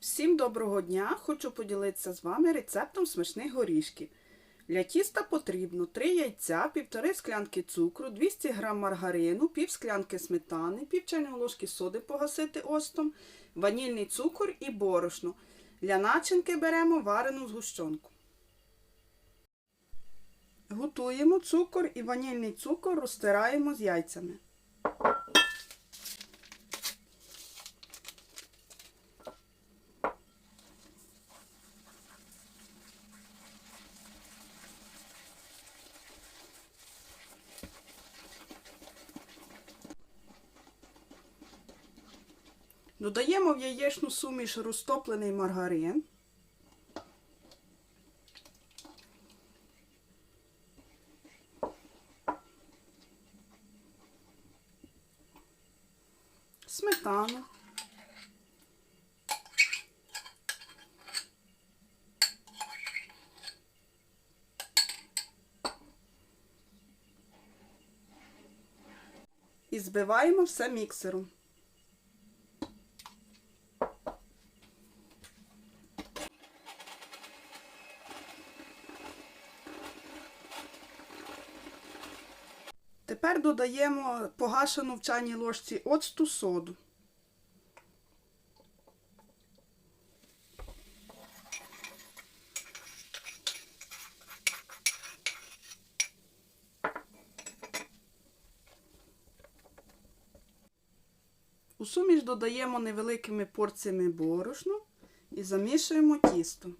Всім доброго дня! Хочу поділитися з вами рецептом смачних горішків. Для тіста потрібно 3 яйця, 1,5 склянки цукру, 200 г маргарину, пів склянки сметани, пів чайної ложки соди погасити остом, ванільний цукор і борошно. Для начинки беремо варену згущенку. Готуємо цукор і ванільний цукор розтираємо з яйцями. Додаємо в яєчну суміш розтоплений маргарин. Сметану. І збиваємо все міксером. Тепер додаємо погашену в чайній ложці оцту соду. У суміш додаємо невеликими порціями борошну і замішуємо тісто.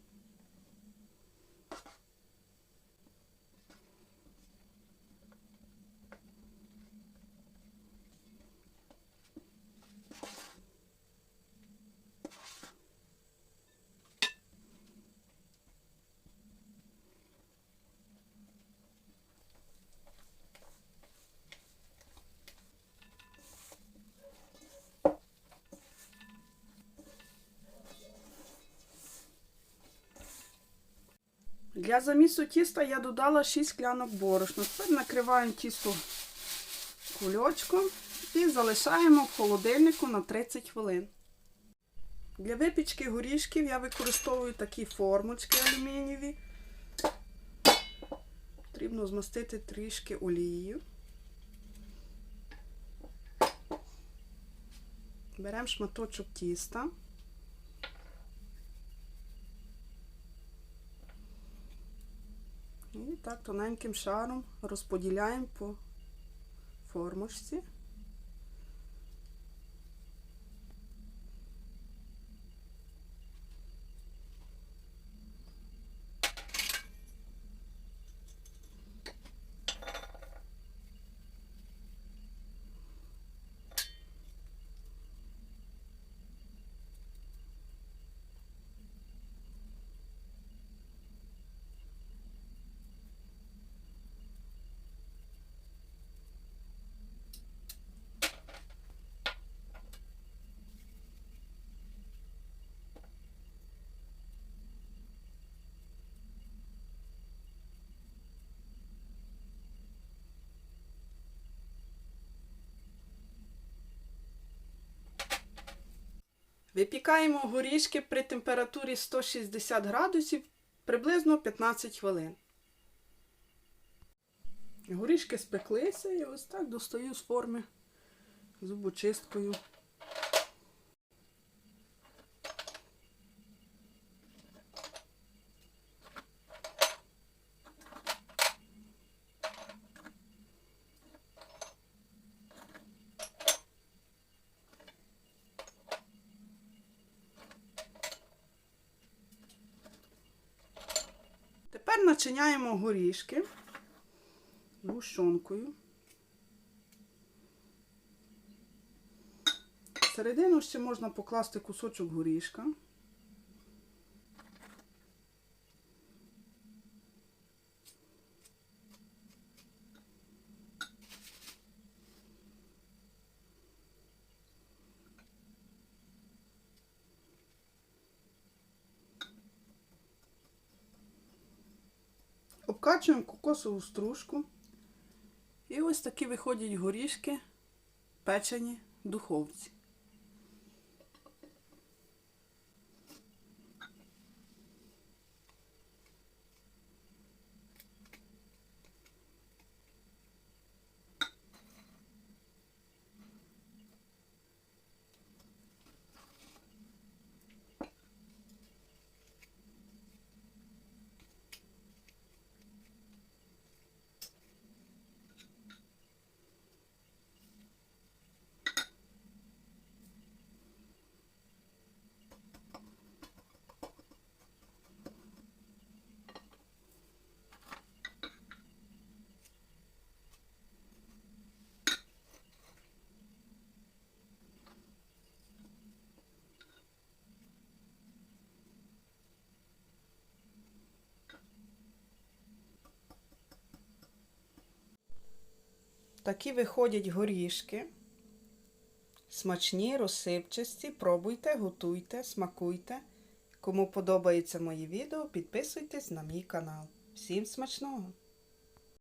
Для замісу тіста я додала 6 склянок борошна. Тепер накриваємо тісто кульочком і залишаємо в холодильнику на 30 хвилин. Для випічки горішків я використовую такі формочки алюмінієві. Потрібно змастити трішки олією. Беремо шматочок тіста. Так тоненьким шаром розподіляємо по формочці. Випікаємо горішки при температурі 160 градусів приблизно 15 хвилин. Горішки спеклися і ось так достаю з форми зубочисткою. Тепер начиняємо горішки гущонкою. Всередину ще можна покласти кусочок горішка. Обкачуємо кокосову стружку. І ось такі виходять горішки, печені в духовці. Такі виходять горішки. Смачні, розсипчасті. Пробуйте, готуйте, смакуйте. Кому подобається мої відео, підписуйтесь на мій канал. Всім смачного!